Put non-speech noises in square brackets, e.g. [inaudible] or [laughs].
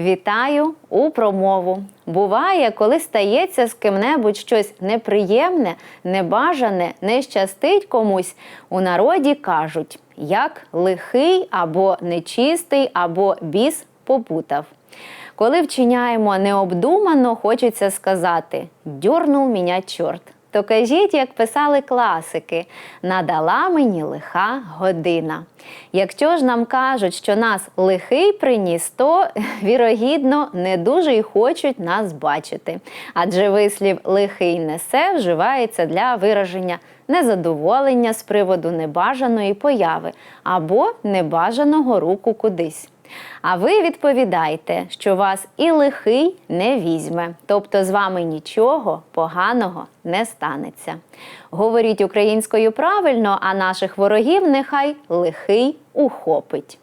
Вітаю у промову. Буває, коли стається з ким-небудь щось неприємне, небажане, не щастить комусь. У народі кажуть, як лихий або нечистий, або біс попутав. Коли вчиняємо необдумано, хочеться сказати дьорнув мене чорт. То кажіть, як писали класики, надала мені лиха година. Якщо ж нам кажуть, що нас лихий приніс, то [laughs] вірогідно не дуже й хочуть нас бачити. Адже вислів лихий несе вживається для вираження незадоволення з приводу небажаної появи або небажаного руку кудись. А ви відповідайте, що вас і лихий не візьме, тобто з вами нічого поганого не станеться. Говоріть українською правильно, а наших ворогів нехай лихий ухопить.